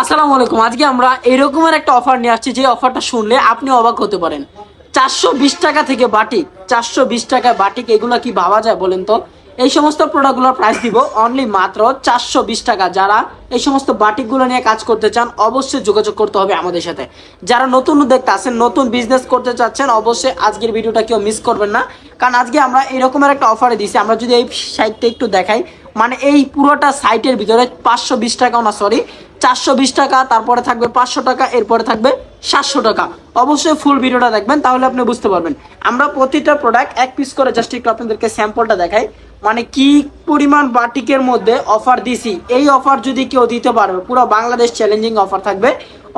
আসসালামু আলাইকুম। আজকে আমরা এরকমের একটা অফার নিয়ে আসছি, যে অফারটা শুনলে আপনি অবাক হতে পারেন। চারশো বিশ টাকা থেকে বাটিক, চারশো বিশ টাকায় বাটিক, এগুলো কি ভাবা যায় বলেন তো? এই সমস্ত প্রোডাক্টগুলোর প্রাইস দিব অনলি মাত্র চারশো বিশ টাকা। যারা এই সমস্ত বাটিকগুলো নিয়ে কাজ করতে চান, অবশ্যই যোগাযোগ করতে হবে আমাদের সাথে। যারা নতুন উদ্যোক্তা আছেন, নতুন বিজনেস করতে চাচ্ছেন, অবশ্যই আজকের ভিডিওটা কেউ মিস করবেন না। কারণ আজকে আমরা এরকমের একটা অফারে দিছি। আমরা যদি এই সাইডটা একটু দেখাই মানে এই পুরোটা সাইটের ভিতরে পাঁচশো বিশ টাকাও না সরি চারশো বিশ টাকা, তারপরে থাকবে পাঁচশো টাকা, এরপরে থাকবে সাতশো টাকা। অবশ্যই ফুল ভিডিওটা দেখবেন, তাহলে আপনি বুঝতে পারবেন। আমরা প্রতিটা প্রোডাক্ট এক পিস করে জাস্ট একটু আপনাদেরকে স্যাম্পলটা দেখাই। মানে কি পরিমাণ বাটিকের মধ্যে অফার দিছি। এই অফার যদি কেউ দিতে পারবে, পুরো বাংলাদেশ চ্যালেঞ্জিং অফার থাকবে।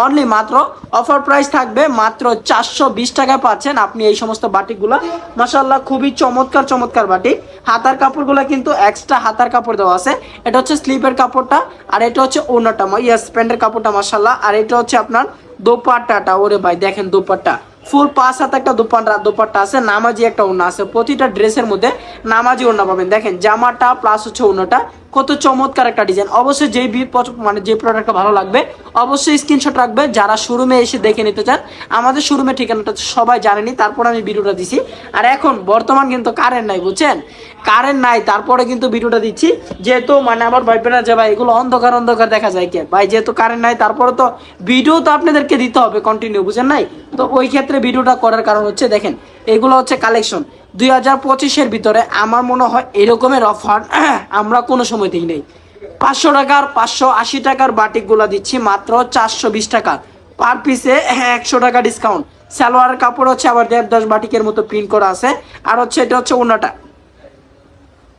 অনলি মাত্র অফার প্রাইস থাকবে মাত্র চারশো বিশ টাকা পাচ্ছেন আপনি এই সমস্ত বাটিকগুলো। মাসাল্লাহ খুবই চমৎকার চমৎকার বাটি হাতার কাপড়গুলো কিন্তু এক্সট্রা হাতার কাপড় দেওয়া আছে। এটা হচ্ছে স্লিপের কাপড়টা আর এটা হচ্ছে ওনাটা ইয়াস প্যান্টের কাপড়টা মাসাল্লাহ আর এটা হচ্ছে আপনার দোপাট্টাটা। ওরে ভাই, দেখেন দোপাট্টা। ফুল পাঁচ হাতে একটা দোপাট্টা দোপাট্টা আছে, নামাজি একটা ওড়না আছে। প্রতিটা ড্রেসের মধ্যে নামাজি ওড়না পাবেন। দেখেন, জামাটা প্লাস হচ্ছে ওড়নাটা। কত চমৎকার একটা ডিজাইন অবশ্যই যেই মানে যে প্রোডাক্টটা ভালো লাগবে, অবশ্যই স্ক্রিনশট রাখবে যারা শোরুমে এসে দেখে নিতে চান, আমাদের শোরুমের ঠিকানাটা সবাই জানেনি, তারপর আমি ভিডিওটা দিছি। আর এখন, বর্তমান কিন্তু কারেন্ট নাই, বুঝছেন? কারেন্ট নাই, তারপরে কিন্তু ভিডিওটা দিচ্ছি। যেহেতু মানে আমার ভাইবে না যে ভাই, এগুলো অন্ধকার অন্ধকার দেখা যায় কে? ভাই, যেহেতু কারেন্ট নাই, তারপরে তো ভিডিও তো আপনাদেরকে দিতে হবে কন্টিনিউ বুঝেন নাই? তো ওই ক্ষেত্রে ভিডিওটা করার কারণ হচ্ছে, দেখেন, এগুলো হচ্ছে কালেকশন দুই হাজার পঁচিশের ভিতরে আমার মনে হয় এরকমের অফার আমরা কোনো সময় দিই নেই। পাঁচশো টাকার, পাঁচশো আশি টাকার বাটিকগুলো দিচ্ছি, মাত্র চারশো বিশ টাকা। পার পিসে একশো টাকা ডিসকাউন্ট সালোয়ারের কাপড় হচ্ছে আবার দেড় দশ বাটিকের মতো প্রিন্ট করা আছে। আর হচ্ছে এটা হচ্ছে ওনাটা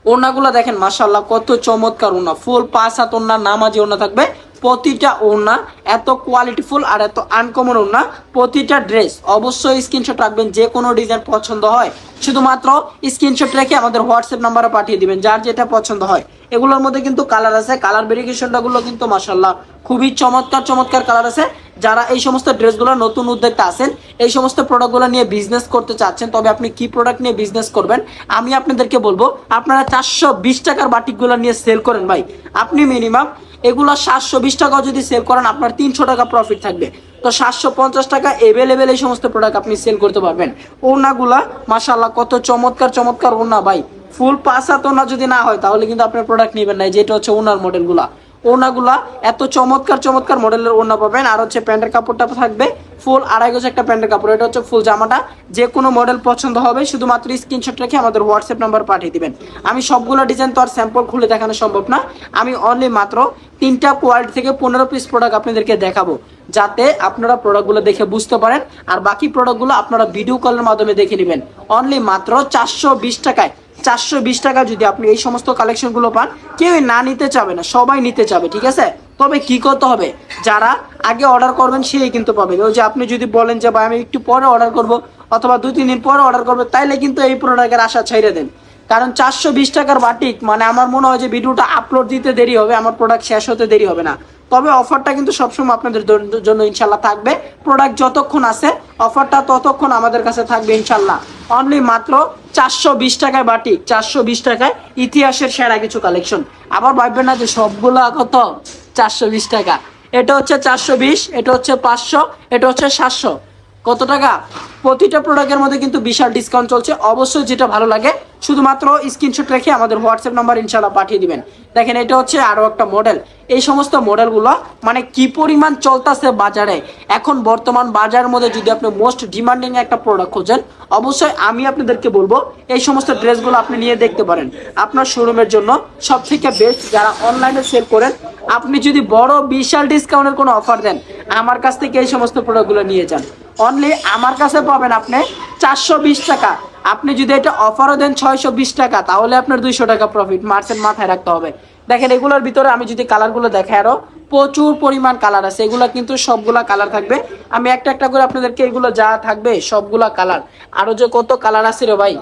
ওড়নাগুলো দেখেন মাসাল্লাহ কত চমৎকার ওড়না। ফুল পাঁচ হাত ওড়না নামাজি ওড়না থাকবে। প্রতিটা ওড়না এত কোয়ালিটিফুল আর এত আনকমন ওড়না, প্রতিটা ড্রেস অবশ্যই স্ক্রিনশট রাখবেন, যে কোনো ডিজাইন পছন্দ হয়। শুধুমাত্র স্ক্রিনশট রেখে আমাদের হোয়াটসঅ্যাপ নাম্বারে পাঠিয়ে দিবেন, যার যেটা পছন্দ হয়। এগুলোর মধ্যে কিন্তু কালার আছে কালার ভেরিফিকেশনটা গুলো কিন্তু মাসাল্লাহ খুবই চমৎকার চমৎকার কালার আছে। যারা এই সমস্ত ড্রেসগুলো নতুন উদ্যোক্তা আছেন, এই সমস্ত প্রোডাক্টগুলো নিয়ে বিজনেস করতে চাচ্ছেন, তবে আপনি কি প্রোডাক্ট নিয়ে বিজনেস করবেন? আমি আপনাদেরকে বলব, আপনারা চারশো বিশ টাকার বাটিকগুলো নিয়ে সেল করেন ভাই। আপনি মিনিমাম এগুলো সাতশো বিশ টাকাও যদি সেল করেন, আপনার তিনশো টাকা প্রফিট থাকবে। তো সাতশো পঞ্চাশ টাকা এভেলেবেল এই সমস্ত প্রোডাক্ট আপনি সেল করতে পারবেন। ওড়নাগুলা মাসাল্লাহ কত চমৎকার চমৎকার ওড়না ভাই। ফুল পাঁচ হাত ওড়না যদি না হয়, তাহলে কিন্তু আপনার প্রোডাক্ট নেবেন না। যেটা হচ্ছে ওনার মডেলগুলা ওড়নাগুলা এত চমৎকার চমৎকার মডেলের ওড়না পাবেন। আর হচ্ছে প্যান্টের কাপড়টা থাকবে ফুল আড়াই গজ একটা প্যান্টের কাপড়। এটা হচ্ছে ফুল জামাটা। যে কোনো মডেল পছন্দ হবে, শুধুমাত্র স্ক্রিনশট রেখে আমাদের হোয়াটসঅ্যাপ নাম্বার পাঠিয়ে দিবেন। আমি সবগুলো ডিজাইন তো আর স্যাম্পল খুলে দেখানো সম্ভব না। আমি অনলি মাত্র তিনটা কোয়ালিটি থেকে পনেরো পিস প্রোডাক্ট আপনাদেরকে দেখাবো, যাতে আপনারা প্রোডাক্টগুলো দেখে বুঝতে পারেন। আর বাকি প্রোডাক্টগুলো আপনারা ভিডিও কলের মাধ্যমে দেখে নেবেন। অনলি মাত্র চারশো বিশ টাকায়। চারশো বিশ টাকা যদি আপনি এই সমস্ত কালেকশনগুলো পান, কেউই না নিতে চাবে না, সবাই নিতে চাবে, ঠিক আছে? তবে কি করতে হবে? যারা আগে অর্ডার করবেন, সেই কিন্তু পাবেন। ওই যে আপনি যদি বলেন যে, ভাই, আমি একটু পরে অর্ডার করব, অথবা দুই তিন দিন পরে অর্ডার করব, তাইলে কিন্তু এই প্রোডাক্টের আশা ছাইড়ে দেন। কারণ চারশো বিশ টাকার বাটিক মানে আমার মনে হয় যে ভিডিওটা আপলোড দিতে দেরি হবে, আমার প্রোডাক্ট শেষ হতে দেরি হবে না। তবে অফারটা কিন্তু সবসময় আপনাদের জন্য ইনশাল্লাহ থাকবে। প্রোডাক্ট যতক্ষণ আছে অফারটা ততক্ষণ আমাদের কাছে থাকবে ইনশাল্লাহ। অনলি মাত্র চারশো বিশ টাকায় বাটিক, চারশো বিশ টাকায় ইতিহাসের সেরা কিছু কালেকশন আবার ভাববেন না যে সবগুলো কত? চারশো বিশ টাকা। এটা হচ্ছে চারশো বিশ, এটা হচ্ছে পাঁচশো, এটা হচ্ছে সাতশো। কত টাকা? প্রতিটা প্রোডাক্টের মধ্যে কিন্তু বিশাল ডিসকাউন্ট চলছে। অবশ্যই যেটা ভালো লাগে, শুধুমাত্র স্ক্রিনশট রেখে আমাদের হোয়াটসঅ্যাপ নাম্বার ইনশাল্লাহ পাঠিয়ে দিবেন। দেখেন, এটা হচ্ছে আরও একটা মডেল এই সমস্ত মডেলগুলো মানে কি পরিমাণ চলতেছে বাজারে? এখন বর্তমান বাজারের মধ্যে যদি আপনি মোস্ট ডিমান্ডিং একটা প্রোডাক্ট খোঁজেন, অবশ্যই আমি আপনাদেরকে বলব, এই সমস্ত ড্রেসগুলো আপনি নিয়ে দেখতে পারেন। আপনার শোরুমের জন্য সব থেকে বেস্ট যারা অনলাইনে সেল করেন, আপনি যদি বড়, বিশাল ডিসকাউন্টের কোনো অফার দেন, আমার কাছ থেকে এই সমস্ত প্রোডাক্টগুলো নিয়ে যান। অনলি আমার কাছে পাবেন আপনি চারশো বিশ টাকা। আপনি যদি এটা অফারও দেন ছয়শো বিশ টাকা, তাহলে আপনার দুইশো টাকা প্রফিট মার্চেন্ট মাথায় রাখতে হবে। দেখেন, এগুলোর ভিতরে আমি যদি কালারগুলো দেখাই আরও প্রচুর পরিমাণ কালার আছে। এগুলো কিন্তু সবগুলা কালার থাকবে। আমি একটা একটা করে আপনাদেরকে এগুলো যা থাকবে, সবগুলা কালার। আরও যে কত কালার আছে রে ভাই,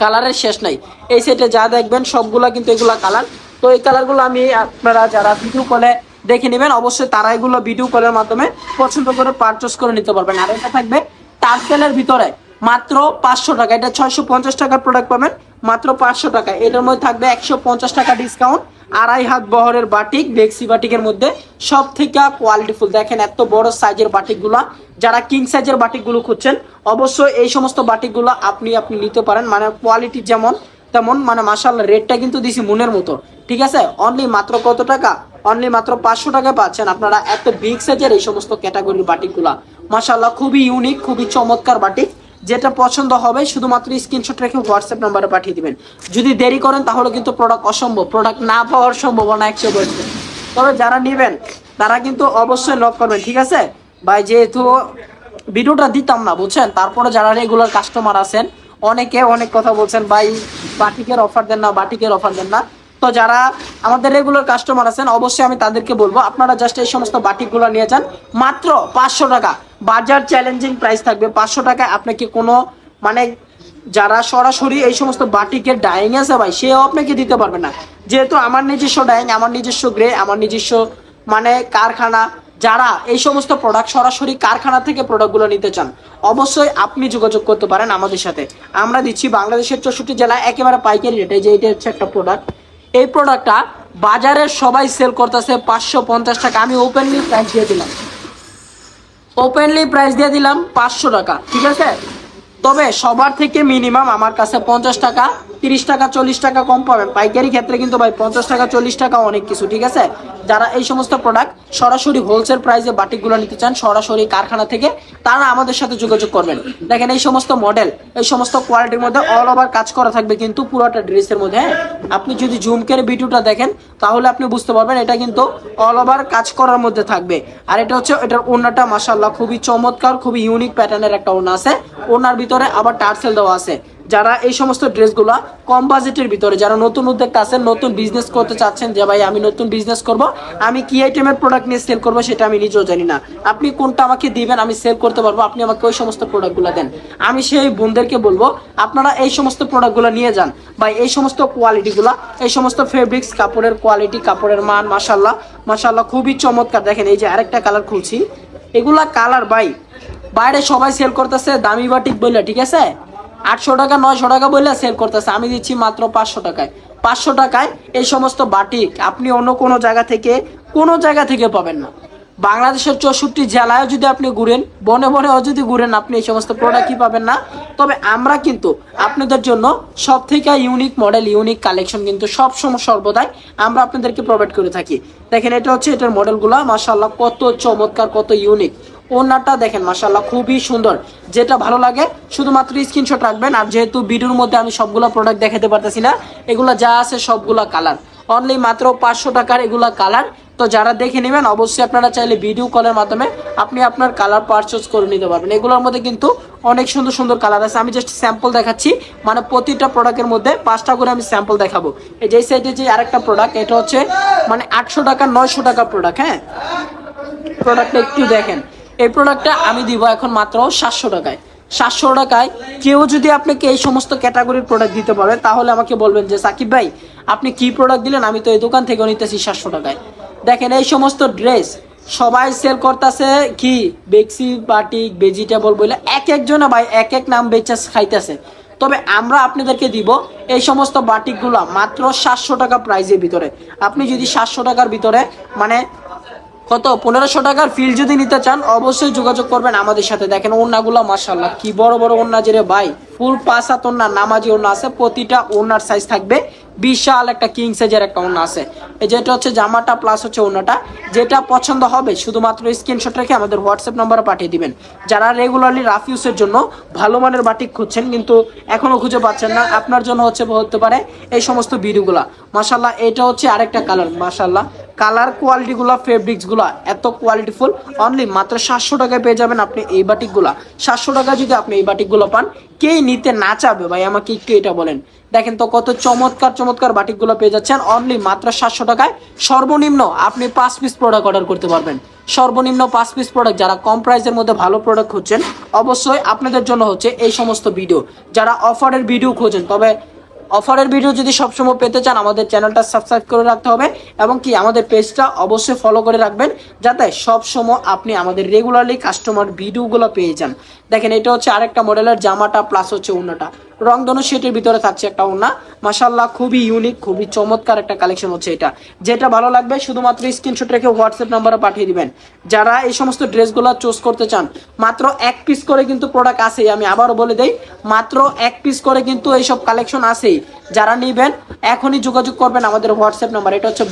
কালারের শেষ নাই। এই সেটে যা দেখবেন, সবগুলা কিন্তু এগুলা কালার। তো এই কালারগুলো আমি আপনারা যারা ভিডিও কলে দেখে নেবেন, অবশ্যই তারা এগুলো ভিডিও কলের মাধ্যমে পছন্দ করে পারচেস করে নিতে পারবেন। আর এটা থাকবে টার্সেলের ভিতরে মাত্র পাঁচশো টাকা। এটা ছয়শো পঞ্চাশ টাকার প্রোডাক্ট পাবেন। মাত্র পাঁচশো টাকা। এটার মধ্যে থাকবে একশো পঞ্চাশ টাকা ডিসকাউন্ট আড়াই হাত বহরের বাটিক বেক্সি বাটিকের মধ্যে। সব থেকে কোয়ালিটিফুল দেখেন এত বড় সাইজের বাটিকগুলো। যারা কিং সাইজের বাটিকগুলো খুঁজছেন, অবশ্যই এই সমস্ত বাটিকগুলো আপনি আপনি নিতে পারেন। মানে কোয়ালিটি যেমন তেমন মানে মাসাল্লাহ রেটটা কিন্তু দিছি মনের মতো। ঠিক আছে? অনলি মাত্র কত টাকা? অনলি মাত্র পাঁচশো টাকা পাচ্ছেন আপনারা এত বিগ সাইজের এই সমস্ত ক্যাটাগরির বাটিকগুলা। মাসাল্লাহ খুবই ইউনিক খুবই চমৎকার বাটিক। যেটা পছন্দ হবে, শুধুমাত্র স্ক্রিনশট রেখে হোয়াটসঅ্যাপ নাম্বারে পাঠিয়ে দিবেন। যদি দেরি করেন, তাহলে কিন্তু প্রোডাক্ট অসম্ভব। প্রোডাক্ট না পাওয়ার সম্ভাবনা একশো পার্সেন্ট তবে যারা নেবেন, তারা কিন্তু অবশ্যই লক করবেন, ঠিক আছে? ভাই, যেহেতু ভিডিওটা দিতাম না, বুঝছেন? তারপরে যারা রেগুলার কাস্টমার আছেন, অনেকে অনেক কথা বলছেন, ভাই, বাটিকের অফার দেন না, বাটিকের অফার দেন না। তো যারা আমাদের রেগুলার কাস্টমার আছেন, অবশ্যই আমি তাদেরকে বলব, আপনারা জাস্ট এই সমস্ত বাটিকগুলো নিয়ে যান। মাত্র পাঁচশো টাকা। বাজার চ্যালেঞ্জিং প্রাইস থাকবে। পাঁচশো টাকায় আপনাকে কোনো মানে যারা সরাসরি এই সমস্ত বাটিকের ডাইং আছে ভাই, সেও আপনাকে দিতে পারবে না। যেহেতু আমার নিজস্ব ডাইং আমার নিজস্ব গ্রে আমার নিজস্ব মানে কারখানা, যারা এই সমস্ত প্রোডাক্ট সরাসরি কারখানা থেকে প্রোডাক্টগুলো নিতে চান, অবশ্যই আপনি যোগাযোগ করতে পারেন আমাদের সাথে। আমরা দিচ্ছি বাংলাদেশের চৌষট্টি জেলায় একেবারে পাইকারি রেটে যে এটা হচ্ছে একটা প্রোডাক্ট এই প্রোডাক্টটা বাজারে সবাই সেল করতেছে পাঁচশো পঞ্চাশ টাকা। আমি ওপেনলি প্রাইস দিয়ে দিলাম। ওপেনলি প্রাইস দিয়ে দিলাম পাঁচশো টাকা, ঠিক আছে? তবে সবার থেকে মিনিমাম আমার কাছে পঞ্চাশ টাকা, তিরিশ টাকা, চল্লিশ টাকা কম পাবেন। পাইকারি ক্ষেত্রে কিন্তু ভাই পঞ্চাশ টাকা, চল্লিশ টাকা অনেক কিছু, ঠিক আছে? যারা এই সমস্ত প্রোডাক্ট সরাসরি হোলসেল প্রাইসে বাটিকগুলো নিতে চান, সরাসরি কারখানা থেকে, তারা আমাদের সাথে যোগাযোগ করবেন। দেখেন এই সমস্ত মডেল এই সমস্ত কোয়ালিটির মধ্যে অল ওভার কাজ করা থাকবে কিন্তু পুরোটা ড্রেসের মধ্যে হ্যাঁ? আপনি যদি জুমকের ভিডিওটা দেখেন, তাহলে আপনি বুঝতে পারবেন এটা কিন্তু অল ওভার কাজ করার মধ্যে থাকবে। আর এটা হচ্ছে, এটার ওনাটা মাসাল্লাহ খুবই চমৎকার, খুবই ইউনিক প্যাটার্নের একটা ওনা আছে। ওনার ভিতরে আবার টার্সেল দেওয়া আছে। যারা এই সমস্ত ড্রেসগুলো কম বাজেটের ভিতরে, যারা নতুন উদ্যোক্তা আছেন, নতুন বিজনেস করতে চাচ্ছেন যে, ভাই, আমি নতুন বিজনেস করব, আমি কি আইটেমের প্রোডাক্ট নিয়ে সেল করব সেটা আমি নিজেও জানি না। আপনি কোনটা আমাকে দিবেন, আমি সেল করতে পারব, আপনি আমাকে ওই সমস্ত প্রোডাক্টগুলো দেন। আমি সেই বোনদেরকে বলব, আপনারা এই সমস্ত প্রোডাক্টগুলো নিয়ে যান। বা এই সমস্ত কোয়ালিটিগুলো এই সমস্ত ফেব্রিক্স কাপড়ের কোয়ালিটি কাপড়ের মান মাসাল্লাহ মাসাল্লাহ খুবই চমৎকার। দেখেন, এই যে আরেকটা কালার খুলছি। এগুলা কালার ভাই বাইরে সবাই সেল করতেছে, দামি বাটিক বললে ঠিক আছে? আটশো টাকা, নয়শো টাকা বললে সেল করতেছে, আমি দিচ্ছি মাত্র পাঁচশো টাকায়। পাঁচশো টাকায় এই সমস্ত বাটিক আপনি অন্য কোনো জায়গা থেকে, কোনো জায়গা থেকে পাবেন না। বাংলাদেশের চৌষট্টি জেলায় যদি আপনি ঘুরেন, বনে বনেও যদি ঘুরেন, আপনি এই সমস্ত প্রোডাক্টই পাবেন না? তবে আমরা কিন্তু আপনাদের জন্য সব থেকে ইউনিক মডেল ইউনিক কালেকশন কিন্তু সব সময় সর্বদাই আমরা আপনাদেরকে প্রোভাইড করে থাকি। দেখেন, এটা হচ্ছে এটার মডেলগুলো মাসাল্লাহ কত চমৎকার, কত ইউনিক ওনারটা দেখেন মাসাল্লাহ খুবই সুন্দর। যেটা ভালো লাগে, শুধুমাত্র স্ক্রিনশট রাখবেন, আর যেহেতু ভিডিওর মধ্যে আমি সবগুলো প্রোডাক্ট দেখাতে পারতেছি না, এগুলো যা আছে সবগুলো কালার অনলি মাত্র পাঁচশো টাকার এগুলো কালার তো যারা দেখে নেবেন, অবশ্যই আপনারা চাইলে ভিডিও কলের মাধ্যমে আপনি আপনার কালার পারচেজ করে নিতে পারবেন। এগুলোর মধ্যে কিন্তু অনেক সুন্দর সুন্দর কালার আছে। আমি জাস্ট স্যাম্পল দেখাচ্ছি মানে প্রতিটা প্রোডাক্টের মধ্যে পাঁচটা করে আমি স্যাম্পল দেখাবো। এই যে সাইডে যে আরেকটা প্রোডাক্ট এটা হচ্ছে মানে আটশো টাকা, নয়শো টাকা প্রোডাক্ট হ্যাঁ? প্রোডাক্টটা একটু দেখেন। এই প্রোডাক্টটা আমি দিব এখন মাত্র সাতশো টাকায়। সাতশো টাকায় কেউ যদি আপনাকে এই সমস্ত ক্যাটাগরির প্রোডাক্ট দিতে পারে, তাহলে আমাকে বলবেন যে, সাকিব ভাই, আপনি কি প্রোডাক্ট দিলেন? আমি তো এই দোকান থেকে নিতেছি সাতশো টাকায়। দেখেন, এই সমস্ত ড্রেস সবাই সেল করতেছে কি? বেক্সি বাটিক ভেজিটেবল বলে এক একজনে ভাই এক এক নাম বেচা খাইতেছে। তবে আমরা আপনাদেরকে দিব এই সমস্ত বাটিকগুলো মাত্র সাতশো টাকা প্রাইজের ভিতরে। আপনি যদি সাতশো টাকার ভিতরে মানে কত? পনেরোশো টাকার ফিল যদি নিতে চান, অবশ্যই যোগাযোগ করবেন আমাদের সাথে। দেখেন ওনাগুলো মাসাল্লাহ কি বড় বড় ওনা যে রে ভাই। ফুল পাঁচ হাত ওড়না, নামাজি ওড়না আছে, প্রতিটা ওনার সাইজ থাকবে। বিশাল একটা কিং সাইজের একটা ওড়না আছে। এই যেটা হচ্ছে জামাটা প্লাস হচ্ছে ওড়নাটা। যেটা পছন্দ হবে, শুধুমাত্র স্ক্রিনশট রেখে আমাদের হোয়াটসঅ্যাপ নম্বরে পাঠিয়ে দিবেন। যারা রেগুলারলি রাফ ইউজের জন্য ভালো মানের বাটিক খুঁজছেন, কিন্তু এখনও খুঁজে পাচ্ছেন না, আপনার জন্য হচ্ছে হতে পারে এই সমস্ত ভিডিওগুলা। মাসাল্লাহ এটা হচ্ছে আরেকটা কালার মাসাল্লাহ কালার কোয়ালিটিগুলো ফেব্রিক্সগুলো এত কোয়ালিটিফুল অনলি মাত্র সাতশো টাকায় পেয়ে যাবেন আপনি এই বাটিকগুলো সাতশো টাকা যদি আপনি এই বাটিকগুলো পান কেই নিতে না চাবে? ভাই, আমাকে একটু এটা বলেন। দেখেন তো কত চমৎকার চমৎকার বাটিকগুলো পেয়ে যাচ্ছেন। অনলি মাত্র সাতশো টাকায়। সর্বনিম্ন আপনি পাঁচ পিস প্রোডাক্ট অর্ডার করতে পারবেন। সর্বনিম্ন পাঁচ পিস প্রোডাক্ট যারা কম প্রাইসের মধ্যে ভালো প্রোডাক্ট খুঁজছেন, অবশ্যই আপনাদের জন্য হচ্ছে এই সমস্ত ভিডিও যারা অফারের ভিডিও খোঁজেন, তবে অফারের ভিডিও যদি সবসময় পেতে চান, আমাদের চ্যানেলটা সাবস্ক্রাইব করে রাখতে হবে এবং কি আমাদের পেজটা অবশ্যই ফলো করে রাখবেন, যাতে সবসময় আপনি আমাদের রেগুলারলি কাস্টমার ভিডিওগুলো পেয়ে যান। দেখেন, এটা হচ্ছে আরেকটা মডেলের জামাটা প্লাস হচ্ছে অন্যটা রংধনু সেটের ভিতরে থাকছে একটা ওনা মাসাল্লাহ খুবই ইউনিক খুবই চমৎকার একটা কালেকশন হচ্ছে এটা। যেটা ভালো লাগবে, শুধুমাত্র স্ক্রিনশট রেখে হোয়াটসঅ্যাপ নাম্বারে পাঠিয়ে দিবেন। যারা এই সমস্ত ড্রেসগুলো চুজ করতে চান, মাত্র এক পিস করে কিন্তু প্রোডাক্ট আছেই। আমি আবারও বলে দেই, মাত্র এক পিস করে কিন্তু এইসব কালেকশন আছেই। যারা নেবেন, এখনই যোগাযোগ করবেন আমাদের হোয়াটসঅ্যাপ নাম্বার এটা হচ্ছে